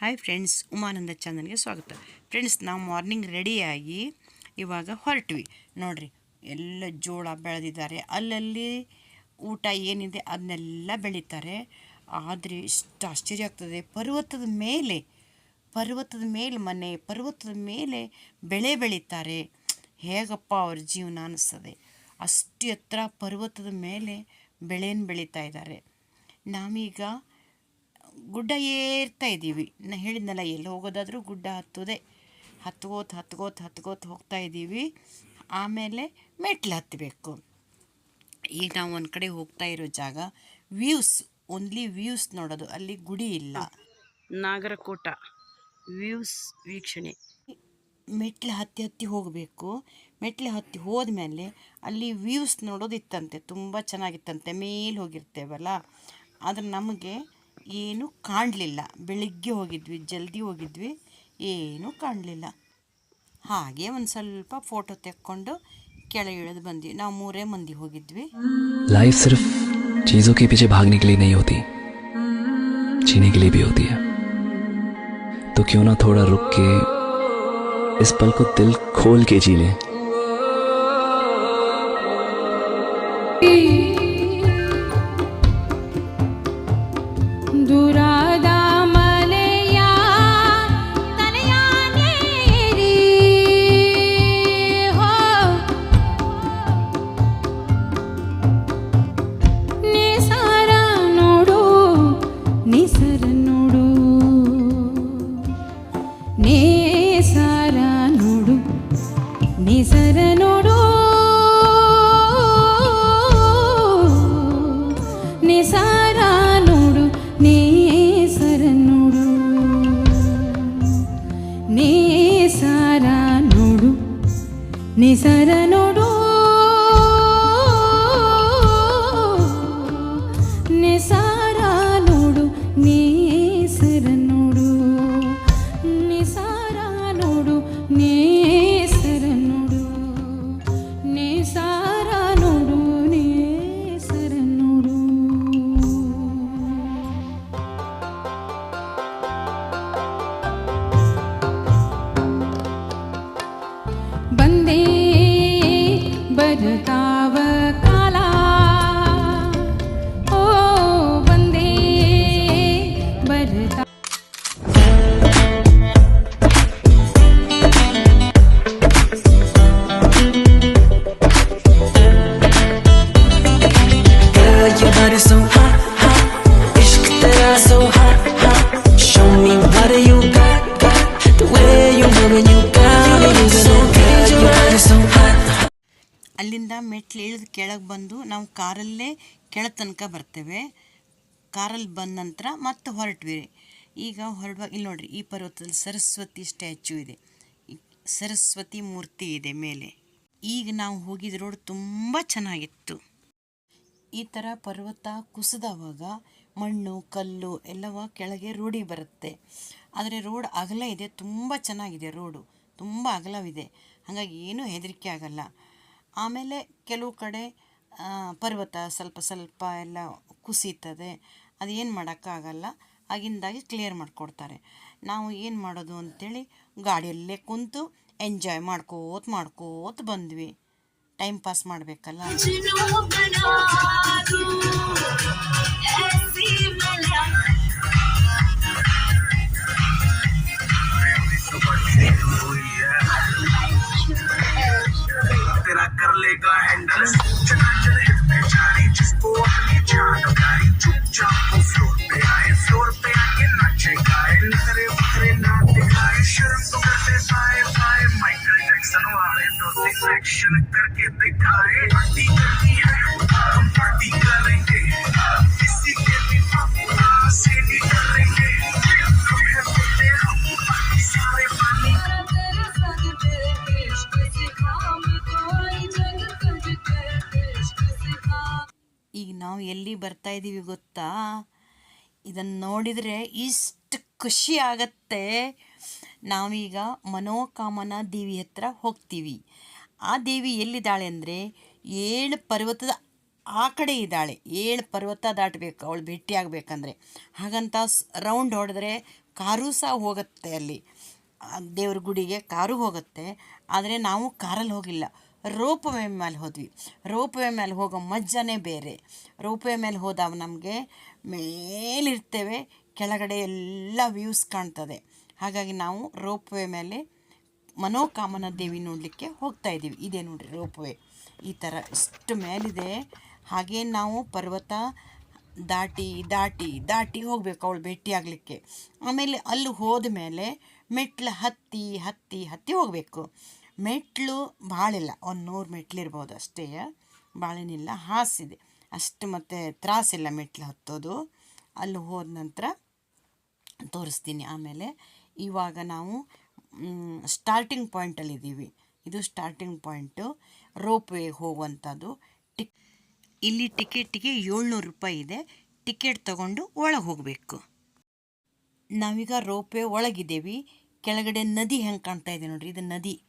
Hi friends Umananda ಚಾನಲ್ಗೆ ಸ್ವಾಗತ. Friends ನಾವು ಮಾರ್ನಿಂಗ್ ರೆಡಿಯಾಗಿ ಇವಾಗ ಹೊರಟ್ವಿ. ನೋಡಿರಿ, ಎಲ್ಲ ಜೋಳ ಬೆಳೆದಿದ್ದಾರೆ. ಅಲ್ಲಲ್ಲಿ ಊಟ ಏನಿದೆ ಅದನ್ನೆಲ್ಲ ಬೆಳೀತಾರೆ. ಆದರೆ ಇಷ್ಟು ಆಶ್ಚರ್ಯ ಆಗ್ತದೆ. ಪರ್ವತದ ಮೇಲೆ ಪರ್ವತದ ಮೇಲೆ ಮನೆ, ಪರ್ವತದ ಮೇಲೆ ಬೆಳೆ ಬೆಳೀತಾರೆ. ಹೇಗಪ್ಪ ಅವ್ರ ಜೀವನ ಅನ್ನಿಸ್ತದೆ ಅಷ್ಟು ಎತ್ತರ ಪರ್ವತದ ಮೇಲೆ ಬೆಳೆಯನ್ನು ಬೆಳೀತಾ ಇದ್ದಾರೆ. ನಾವೀಗ ಗುಡ್ಡ ಏರ್ತಾ ಇದ್ದೀವಿ. ನಾನು ಹೇಳಿದ್ನಲ್ಲ ಎಲ್ಲಿ ಹೋಗೋದಾದರೂ ಗುಡ್ಡ ಹತ್ತೋದೆ. ಹತ್ಕೋತ ಹತ್ಕೋತ ಹತ್ಕೋತ ಹೋಗ್ತಾ ಇದ್ದೀವಿ. ಆಮೇಲೆ ಮೆಟ್ಲು ಹತ್ತಬೇಕು. ಈಗ ನಾವು ಒಂದು ಕಡೆ ಹೋಗ್ತಾ ಇರೋ ಜಾಗ ವ್ಯೂಸ್ ಓನ್ಲಿ ವ್ಯೂಸ್ ನೋಡೋದು. ಅಲ್ಲಿ ಗುಡಿ ಇಲ್ಲ. ನಾಗರಕೋಟ ವ್ಯೂಸ್ ವೀಕ್ಷಣೆ. ಮೆಟ್ಲು ಹತ್ತಿ ಹತ್ತಿ ಹೋಗಬೇಕು. ಮೆಟ್ಲು ಹತ್ತಿ ಹೋದ್ಮೇಲೆ ಅಲ್ಲಿ ವ್ಯೂಸ್ ನೋಡೋದಿತ್ತಂತೆ. ತುಂಬ ಚೆನ್ನಾಗಿತ್ತಂತೆ. ಮೇಲೆ ಹೋಗಿರ್ತೇವಲ್ಲ? ಆದರೆ ನಮಗೆ ಏನು ಕಾಣಲಿಲ್ಲ ಬೆಳಿಗ್ಗೆ ಹೋಗಿದ್ವಿ ಜಲ್ದಿ ಹೋಗಿದ್ವಿ ಏನೂ ಕಾಣಲಿಲ್ಲ ಹಾಗೆ ಒಂದು ಸ್ವಲ್ಪ ಫೋಟೋ ತೆಕ್ಕೊಂಡು ಕೆಳಗೆ ಇಳಿದು ಬಂದ್ವಿ ನಾವು ಮೂರೇ ಮಂದಿ ಹೋಗಿದ್ವಿ लाइफ सिर्फ चीजों के पीछे भागने के लिए नहीं होती जीने के लिए भी होती है तो क्यों ना थोड़ा रुक के इस पल को दिल खोल के जी लें నీ శరణుడు నీ సారానుడు నీ శరణుడు. నీ సారానుడు నీ శరణు बन्दे बरता ಮೆಟ್ಲು ಇಳಿದು ಕೆಳಗೆ ಬಂದು ನಾವು ಕಾರಲ್ಲೇ ಕೆಳ ತನಕ ಬರ್ತೇವೆ. ಕಾರಲ್ಲಿ ಬಂದ ನಂತರ ಮತ್ತೆ ಹೊರಟ್ವಿ. ಈಗ ಹೊರಡುವಾಗ ಇಲ್ಲಿ ನೋಡ್ರಿ, ಈ ಪರ್ವತದಲ್ಲಿ ಸರಸ್ವತಿ ಸ್ಟ್ಯಾಚ್ಯೂ ಇದೆ. ಸರಸ್ವತಿ ಮೂರ್ತಿ ಇದೆ ಮೇಲೆ. ಈಗ ನಾವು ಹೋಗಿದ ರೋಡ್ ತುಂಬ ಚೆನ್ನಾಗಿತ್ತು. ಈ ಥರ ಪರ್ವತ ಕುಸಿದವಾಗ ಮಣ್ಣು, ಕಲ್ಲು ಎಲ್ಲವ ಕೆಳಗೆ ರೂಢಿ ಬರುತ್ತೆ. ಆದರೆ ರೋಡ್ ಅಗಲ ಇದೆ, ತುಂಬ ಚೆನ್ನಾಗಿದೆ ರೋಡು. ತುಂಬ ಅಗಲವಿದೆ. ಹಾಗಾಗಿ ಏನೂ ಹೆದರಿಕೆ ಆಗಲ್ಲ. ಆಮೇಲೆ ಕೆಲವು ಕಡೆ ಪರ್ವತ ಸ್ವಲ್ಪ ಸ್ವಲ್ಪ ಎಲ್ಲ ಕುಸಿತದೆ. ಏನು ಮಾಡೋಕ್ಕಾಗಲ್ಲ. ಆಗಿಂದಾಗಿ ಕ್ಲಿಯರ್ ಮಾಡಿಕೊಡ್ತಾರೆ. ನಾವು ಏನು ಮಾಡೋದು ಅಂಥೇಳಿ ಗಾಡಿಯಲ್ಲೇ ಕುಂತು ಎಂಜಾಯ್ ಮಾಡ್ಕೋತ ಮಾಡ್ಕೋತ ಬಂದ್ವಿ. ಟೈಮ್ ಪಾಸ್ ಮಾಡಬೇಕಲ್ಲ? Cause, cause, cause. ಎಲ್ಲಿ ಬರ್ತಾ ಇದ್ದೀವಿ ಗೊತ್ತಾ? ಇದನ್ನು ನೋಡಿದರೆ ಇಷ್ಟು ಖುಷಿ ಆಗತ್ತೆ. ನಾವೀಗ ಮನೋಕಾಮನ ದೇವಿ ಹತ್ರ ಹೋಗ್ತೀವಿ. ಆ ದೇವಿ ಎಲ್ಲಿದ್ದಾಳೆ ಅಂದರೆ ಏಳು ಪರ್ವತದ ಆ ಕಡೆ ಇದ್ದಾಳೆ. ಏಳು ಪರ್ವತ ದಾಟಬೇಕು, ಅವಳು ಭೇಟಿ ಆಗಬೇಕಂದ್ರೆ. ಹಾಗಂತ ರೌಂಡ್ ಹೊಡೆದ್ರೆ ಕಾರು ಸಹ ಹೋಗುತ್ತೆ ಅಲ್ಲಿ. ದೇವ್ರ ಗುಡಿಗೆ ಕಾರು ಹೋಗುತ್ತೆ. ಆದರೆ ನಾವು ಕಾರಲ್ಲಿ ಹೋಗಿಲ್ಲ. ರೋಪ್ ವೇ ಮೇಲೆ ಹೋದ್ವಿ. ರೋಪ್ ವೇ ಮೇಲೆ ಹೋಗೋ ಮಜ್ಜನೇ ಬೇರೆ. ರೋಪ್ ವೇ ಮೇಲೆ ಹೋದಾಗ ನಮಗೆ ಮೇಲಿರ್ತೇವೆ, ಕೆಳಗಡೆ ಎಲ್ಲ ವ್ಯೂಸ್ ಕಾಣ್ತದೆ. ಹಾಗಾಗಿ ನಾವು ರೋಪ್ ವೇ ಮೇಲೆ ಮನೋಕಾಮನ ದೇವಿ ನೋಡಲಿಕ್ಕೆ ಹೋಗ್ತಾ ಇದ್ದೀವಿ. ಇದೆ ನೋಡಿರಿ ರೋಪ್ ವೇ ಈ ಥರ ಇಷ್ಟು ಮೇಲಿದೆ. ಹಾಗೇ ನಾವು ಪರ್ವತ ದಾಟಿ ದಾಟಿ ದಾಟಿ ಹೋಗಬೇಕು ಅವಳು ಭೇಟಿ ಆಗಲಿಕ್ಕೆ. ಆಮೇಲೆ ಅಲ್ಲಿ ಹೋದ ಮೇಲೆ ಮೆಟ್ಲು ಹತ್ತಿ ಹತ್ತಿ ಹತ್ತಿ ಹೋಗಬೇಕು. ಮೆಟ್ಲು ಭಾಳಿಲ್ಲ ಒಂದು ನೂರು ಮೆಟ್ಲಿರ್ಬೋದು ಅಷ್ಟೇ. ಭಾಳೇನಿಲ್ಲ ಹಾಸಿದೆ. ಅಷ್ಟು ಮತ್ತು ತ್ರಾಸಿಲ್ಲ ಮೆಟ್ಲು ಹತ್ತೋದು. ಅಲ್ಲಿ ಹೋದ ನಂತರ ತೋರಿಸ್ತೀನಿ ಆಮೇಲೆ. ಇವಾಗ ನಾವು ಸ್ಟಾರ್ಟಿಂಗ್ ಪಾಯಿಂಟಲ್ಲಿದ್ದೀವಿ ಇದು ಸ್ಟಾರ್ಟಿಂಗ್ ಪಾಯಿಂಟು ರೋಪ್ ವೇ ಹೋಗುವಂಥದ್ದು. ಟಿಕ್, ಇಲ್ಲಿ ಟಿಕೆಟಿಗೆ ಏಳ್ನೂರು ರೂಪಾಯಿ ಇದೆ. ಟಿಕೆಟ್ ತಗೊಂಡು ಒಳಗೆ ಹೋಗಬೇಕು. ನಾವೀಗ ರೋಪ್ ವೇ ಒಳಗಿದ್ದೀವಿ. ಕೆಳಗಡೆ ನದಿ ಹೆಂಗೆ ಕಾಣ್ತಾ ಇದೆ ನೋಡ್ರಿ, ಇದು ನದಿ.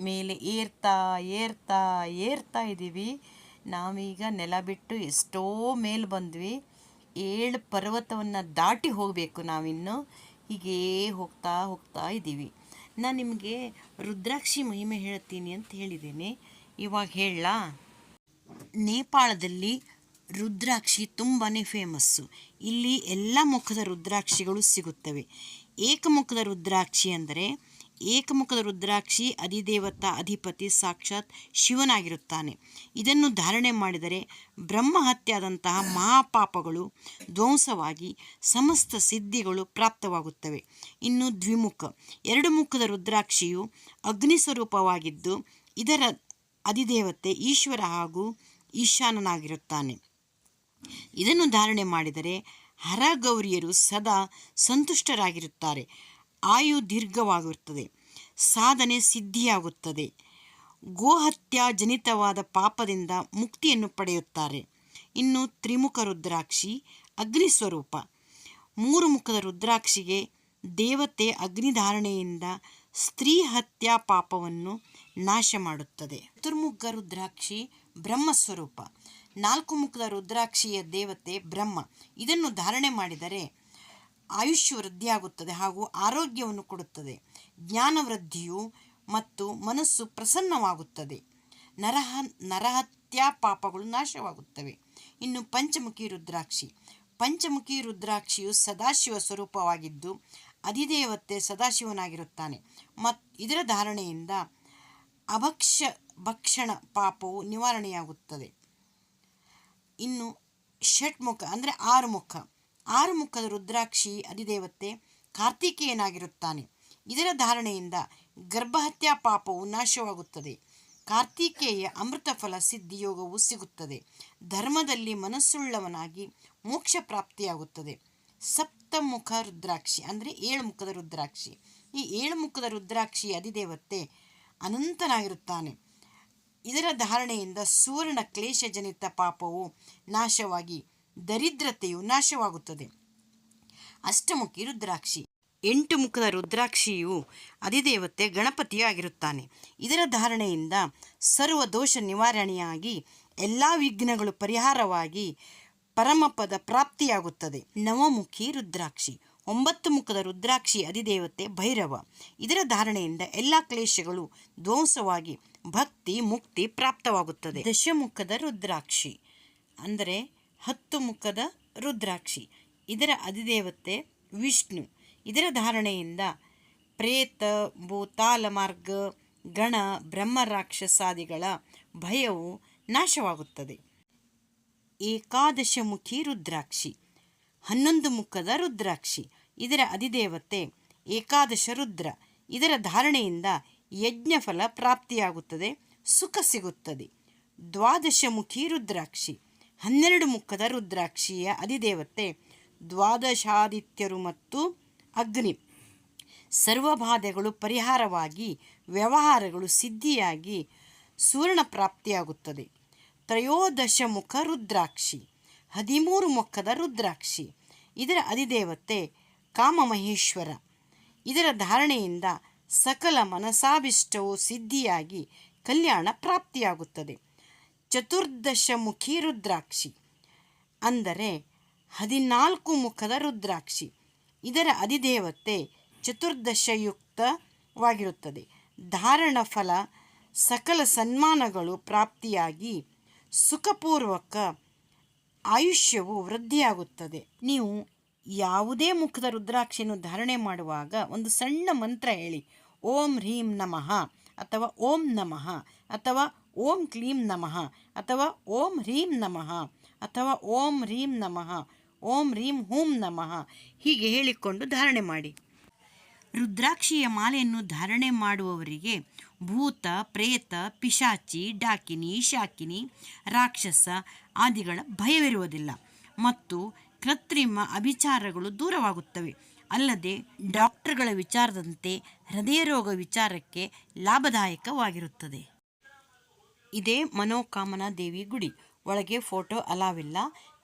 ಮೇಲೆ ಏರ್ತಾ ಏರ್ತಾ ಏರ್ತಾ ಇದ್ದೀವಿ. ನಾವೀಗ ನೆಲ ಬಿಟ್ಟು ಎಷ್ಟೋ ಮೇಲೆ ಬಂದ್ವಿ. ಏಳು ಪರ್ವತವನ್ನು ದಾಟಿ ಹೋಗಬೇಕು ನಾವಿನ್ನು. ಹೀಗೇ ಹೋಗ್ತಾ ಹೋಗ್ತಾ ಇದ್ದೀವಿ. ನಾನು ನಿಮಗೆ ರುದ್ರಾಕ್ಷಿ ಮಹಿಮೆ ಹೇಳ್ತೀನಿ ಅಂತ ಹೇಳಿದ್ದೀನಿ. ಇವಾಗ ಹೇಳಲಾ? ನೇಪಾಳದಲ್ಲಿ ರುದ್ರಾಕ್ಷಿ ತುಂಬಾ ಫೇಮಸ್ಸು. ಇಲ್ಲಿ ಎಲ್ಲ ಮುಖದ ರುದ್ರಾಕ್ಷಿಗಳು ಸಿಗುತ್ತವೆ. ಏಕಮುಖದ ರುದ್ರಾಕ್ಷಿ ಅಂದರೆ ಏಕಮುಖದ ರುದ್ರಾಕ್ಷಿ ಅಧಿದೇವತಾ ಅಧಿಪತಿ ಸಾಕ್ಷಾತ್ ಶಿವನಾಗಿರುತ್ತಾನೆ. ಇದನ್ನು ಧಾರಣೆ ಮಾಡಿದರೆ ಬ್ರಹ್ಮಹತ್ಯಾದಂತಹ ಮಹಾಪಾಪಗಳು ಧ್ವಂಸವಾಗಿ ಸಮಸ್ತ ಸಿದ್ಧಿಗಳು ಪ್ರಾಪ್ತವಾಗುತ್ತವೆ. ಇನ್ನು ದ್ವಿಮುಖ. ಎರಡು ಮುಖದ ರುದ್ರಾಕ್ಷಿಯು ಅಗ್ನಿ ಸ್ವರೂಪವಾಗಿದ್ದು ಇದರ ಅಧಿದೇವತೆ ಈಶ್ವರ ಹಾಗೂ ಈಶಾನನಾಗಿರುತ್ತಾನೆ. ಇದನ್ನು ಧಾರಣೆ ಮಾಡಿದರೆ ಹರಗೌರಿಯರು ಸದಾ ಸಂತುಷ್ಟರಾಗಿರುತ್ತಾರೆ. ಆಯು ದೀರ್ಘವಾಗಿರುತ್ತದೆ ಸಾಧನೆ ಸಿದ್ಧಿಯಾಗುತ್ತದೆ. ಗೋಹತ್ಯಾ ಜನಿತವಾದ ಪಾಪದಿಂದ ಮುಕ್ತಿಯನ್ನು ಪಡೆಯುತ್ತಾರೆ. ಇನ್ನು ತ್ರಿಮುಖ ರುದ್ರಾಕ್ಷಿ, ಅಗ್ನಿ ಸ್ವರೂಪ. ಮೂರು ಮುಖದ ರುದ್ರಾಕ್ಷಿಗೆ ದೇವತೆ ಅಗ್ನಿಧಾರಣೆಯಿಂದ ಸ್ತ್ರೀ ಹತ್ಯಾ ಪಾಪವನ್ನು ನಾಶ ಮಾಡುತ್ತದೆ. ಚತುರ್ಮುಖ ರುದ್ರಾಕ್ಷಿ, ಬ್ರಹ್ಮ ಸ್ವರೂಪ. ನಾಲ್ಕು ಮುಖದ ರುದ್ರಾಕ್ಷಿಯ ದೇವತೆ ಬ್ರಹ್ಮ. ಇದನ್ನು ಧಾರಣೆ ಮಾಡಿದರೆ ಆಯುಷ್ಯ ವೃದ್ಧಿಯಾಗುತ್ತದೆ ಹಾಗೂ ಆರೋಗ್ಯವನ್ನು ಕೊಡುತ್ತದೆ. ಜ್ಞಾನ ವೃದ್ಧಿಯು ಮತ್ತು ಮನಸ್ಸು ಪ್ರಸನ್ನವಾಗುತ್ತದೆ. ನರಹ, ನರಹತ್ಯಾ ಪಾಪಗಳು ನಾಶವಾಗುತ್ತವೆ. ಇನ್ನು ಪಂಚಮುಖಿ ರುದ್ರಾಕ್ಷಿ. ಪಂಚಮುಖಿ ರುದ್ರಾಕ್ಷಿಯು ಸದಾಶಿವ ಸ್ವರೂಪವಾಗಿದ್ದು, ಅಧಿದೇವತೆ ಸದಾಶಿವನಾಗಿರುತ್ತಾನೆ. ಮತ್, ಇದರ ಧಾರಣೆಯಿಂದ ಅಭಕ್ಷ, ಭಕ್ಷಣ ಪಾಪವು ನಿವಾರಣೆಯಾಗುತ್ತದೆ. ಇನ್ನು ಷಟ್ಮುಖ, ಅಂದರೆ ಆರು ಮುಖ ಆರು ಮುಖದ ರುದ್ರಾಕ್ಷಿ ಅಧಿದೇವತೆ ಕಾರ್ತಿಕೇಯನಾಗಿರುತ್ತಾನೆ. ಇದರ ಧಾರಣೆಯಿಂದ ಗರ್ಭಹತ್ಯಾ ಪಾಪವು ನಾಶವಾಗುತ್ತದೆ. ಕಾರ್ತಿಕೇಯ ಅಮೃತ ಫಲ ಸಿದ್ಧಿಯೋಗವು ಸಿಗುತ್ತದೆ. ಧರ್ಮದಲ್ಲಿ ಮನಸ್ಸುಳ್ಳವನಾಗಿ ಮೋಕ್ಷ ಪ್ರಾಪ್ತಿಯಾಗುತ್ತದೆ. ಸಪ್ತಮುಖ ರುದ್ರಾಕ್ಷಿ ಅಂದರೆ ಏಳು ಮುಖದ ರುದ್ರಾಕ್ಷಿ. ಈ ಏಳು ಮುಖದ ರುದ್ರಾಕ್ಷಿ ಅಧಿದೇವತೆ ಅನಂತನಾಗಿರುತ್ತಾನೆ. ಇದರ ಧಾರಣೆಯಿಂದ ಸುವರ್ಣ ಕ್ಲೇಶಜನಿತ ಪಾಪವು ನಾಶವಾಗಿ ದರಿದ್ರತೆಯು ನಾಶವಾಗುತ್ತದೆ. ಅಷ್ಟಮುಖಿ ರುದ್ರಾಕ್ಷಿ. ಎಂಟು ಮುಖದ ರುದ್ರಾಕ್ಷಿಯು ಅಧಿದೇವತೆ ಗಣಪತಿಯೂ ಆಗಿರುತ್ತಾನೆ ಇದರ ಧಾರಣೆಯಿಂದ ಸರ್ವ ದೋಷ ನಿವಾರಣೆಯಾಗಿ ಎಲ್ಲ ವಿಘ್ನಗಳು ಪರಿಹಾರವಾಗಿ ಪರಮಪದ ಪ್ರಾಪ್ತಿಯಾಗುತ್ತದೆ. ನವಮುಖಿ ರುದ್ರಾಕ್ಷಿ. ಒಂಬತ್ತು ಮುಖದ ರುದ್ರಾಕ್ಷಿ ಅಧಿದೇವತೆ ಭೈರವ. ಇದರ ಧಾರಣೆಯಿಂದ ಎಲ್ಲ ಕ್ಲೇಶಗಳು ಧ್ವಂಸವಾಗಿ ಭಕ್ತಿ ಮುಕ್ತಿ ಪ್ರಾಪ್ತವಾಗುತ್ತದೆ. ದಶಮುಖದ ರುದ್ರಾಕ್ಷಿ. ಅಂದರೆ ಹತ್ತು ಮುಖದ ರುದ್ರಾಕ್ಷಿ. ಇದರ ಅಧಿದೇವತೆ ವಿಷ್ಣು. ಇದರ ಧಾರಣೆಯಿಂದ ಪ್ರೇತ, ಭೂತಾಲ ಮಾರ್ಗ, ಗಣ, ಬ್ರಹ್ಮ ರಾಕ್ಷಸಾದಿಗಳ ಭಯವು ನಾಶವಾಗುತ್ತದೆ. ಏಕಾದಶ ಮುಖಿ ರುದ್ರಾಕ್ಷಿ. ಹನ್ನೊಂದು ಮುಖದ ರುದ್ರಾಕ್ಷಿ. ಇದರ ಅಧಿದೇವತೆ ಏಕಾದಶ ರುದ್ರ. ಇದರ ಧಾರಣೆಯಿಂದ ಯಜ್ಞಫಲ ಪ್ರಾಪ್ತಿಯಾಗುತ್ತದೆ, ಸುಖ ಸಿಗುತ್ತದೆ. ದ್ವಾದಶ ಮುಖಿ ರುದ್ರಾಕ್ಷಿ. ಹನ್ನೆರಡು ಮುಖದ ರುದ್ರಾಕ್ಷಿಯ ಅಧಿದೇವತೆ, ದ್ವಾದಶಾದಿತ್ಯರು ಮತ್ತು ಅಗ್ನಿ. ಸರ್ವಬಾಧೆಗಳು ಪರಿಹಾರವಾಗಿ ವ್ಯವಹಾರಗಳು ಸಿದ್ಧಿಯಾಗಿ ಸುವರ್ಣ ಪ್ರಾಪ್ತಿಯಾಗುತ್ತದೆ ತ್ರಯೋದಶ ಮುಖ ರುದ್ರಾಕ್ಷಿ, ಹದಿಮೂರು ಮುಖದ ರುದ್ರಾಕ್ಷಿ. ಇದರ ಅಧಿದೇವತೆ ಕಾಮಮಹೇಶ್ವರ. ಇದರ ಧಾರಣೆಯಿಂದ ಸಕಲ ಮನಸಾಭಿಷ್ಟವು ಸಿದ್ಧಿಯಾಗಿ ಕಲ್ಯಾಣ ಪ್ರಾಪ್ತಿಯಾಗುತ್ತದೆ. ಚತುರ್ದಶಮುಖಿ ರುದ್ರಾಕ್ಷಿ. ಅಂದರೆ ಹದಿನಾಲ್ಕು ಮುಖದ ರುದ್ರಾಕ್ಷಿ. ಇದರ ಅಧಿದೇವತೆ ಚತುರ್ದಶಯುಕ್ತವಾಗಿರುತ್ತದೆ. ಧಾರಣ ಫಲ, ಸಕಲ ಸನ್ಮಾನಗಳು ಪ್ರಾಪ್ತಿಯಾಗಿ ಸುಖಪೂರ್ವಕ ಆಯುಷ್ಯವು ವೃದ್ಧಿಯಾಗುತ್ತದೆ. ನೀವು ಯಾವುದೇ ಮುಖದ ರುದ್ರಾಕ್ಷಿಯನ್ನು ಧಾರಣೆ ಮಾಡುವಾಗ ಒಂದು ಸಣ್ಣ ಮಂತ್ರ ಹೇಳಿ. ಓಂ ಹ್ರೀಂ ನಮಃ ಅಥವಾ ಓಂ ನಮಃ ಅಥವಾ ಓಂ ಕ್ಲೀಂ ನಮಃ ಅಥವಾ ಓಂ ಹ್ರೀಂ ನಮಃ ಅಥವಾ ಓಂ ಹ್ರೀಂ ನಮಃ, ಓಂ ಹ್ರೀಂ ಹೂಂ ನಮಃ ಹೀಗೆ ಹೇಳಿಕೊಂಡು ಧಾರಣೆ ಮಾಡಿ. ರುದ್ರಾಕ್ಷಿಯ ಮಾಲೆಯನ್ನು ಧಾರಣೆ ಮಾಡುವವರಿಗೆ ಭೂತ, ಪ್ರೇತ, ಪಿಶಾಚಿ, ಡಾಕಿನಿ, ಶಾಕಿನಿ, ರಾಕ್ಷಸ ಆದಿಗಳ ಭಯವಿರುವುದಿಲ್ಲ ಮತ್ತು ಕೃತ್ರಿಮ ಅಭಿಚಾರಗಳು ದೂರವಾಗುತ್ತವೆ. ಅಲ್ಲದೆ ಡಾಕ್ಟರ್ಗಳ ವಿಚಾರದಂತೆ ಹೃದಯ ರೋಗ ವಿಚಾರಕ್ಕೆ ಲಾಭದಾಯಕವಾಗಿರುತ್ತದೆ. ಇದೇ ಮನೋಕಾಮನಾ ದೇವಿ ಗುಡಿ. ಒಳಗೆ ಫೋಟೋ ಅಲಾವಿಲ್ಲ.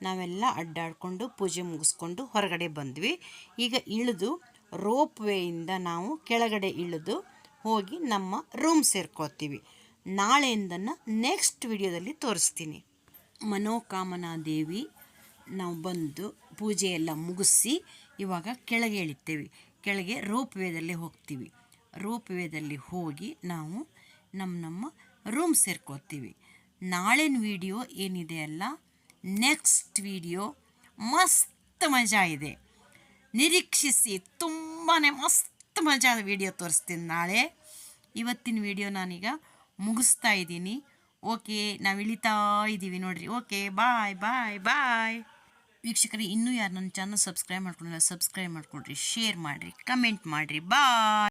ನಾವೆಲ್ಲ ಅಡ್ಡಾಡಿಕೊಂಡು ಪೂಜೆ ಮುಗಿಸ್ಕೊಂಡು ಹೊರಗಡೆ ಬಂದ್ವಿ. ಈಗ ಇಳಿದು ರೋಪ್ ವೇಯಿಂದ ನಾವು ಕೆಳಗಡೆ ಇಳಿದು ಹೋಗಿ ನಮ್ಮ ರೂಮ್ ಸೇರ್ಕೋತೀವಿ ನಾಳೆಯಿಂದನ್ನು ನೆಕ್ಸ್ಟ್ ವಿಡಿಯೋದಲ್ಲಿ ತೋರಿಸ್ತೀನಿ. ಮನೋಕಾಮನಾ ದೇವಿ, ನಾವು ಬಂದು ಪೂಜೆ ಎಲ್ಲ ಮುಗಿಸಿ ಇವಾಗ ಕೆಳಗೆ ಇಳಿತೇವೆ. ಕೆಳಗೆ ರೋಪ್ ವೇದಲ್ಲಿ ಹೋಗ್ತೀವಿ. ರೋಪ್ ವೇದಲ್ಲಿ ಹೋಗಿ ನಾವು ನಮ್ಮ ನಮ್ಮ ರೂಮ್ ಸೇರ್ಕೋತೀವಿ. ನಾಳಿನ ವಿಡಿಯೋ ಏನಿದೆ ಅಲ್ಲ? ನೆಕ್ಸ್ಟ್ ವಿಡಿಯೋ ಮಸ್ತ್ ಮಜಾ ಇದೆ. ನಿರೀಕ್ಷಿಸಿ ತುಂಬಾ ಮಸ್ತ್ ಮಜಾದ ವಿಡಿಯೋ ತೋರಿಸ್ತೀನಿ ನಾಳೆ. ಇವತ್ತಿನ ವಿಡಿಯೋ ನಾನೀಗ ಮುಗಿಸ್ತಾ ಇದ್ದೀನಿ. ಓಕೆ, ನಾವು ಇಳಿತಾ ಇದ್ದೀವಿ ನೋಡಿರಿ. Okay, bye bye bye. ವೀಕ್ಷಕರಿಗೆ ಇನ್ನೂ ಯಾರು ನನ್ನ ಚಾನಲ್ ಸಬ್ಸ್ಕ್ರೈಬ್ ಮಾಡ್ಕೊಂಡಿಲ್ಲ ಸಬ್ಸ್ಕ್ರೈಬ್ ಮಾಡಿಕೊಡ್ರಿ ಶೇರ್ ಮಾಡಿರಿ ಕಮೆಂಟ್ ಮಾಡಿರಿ. ಬಾಯ್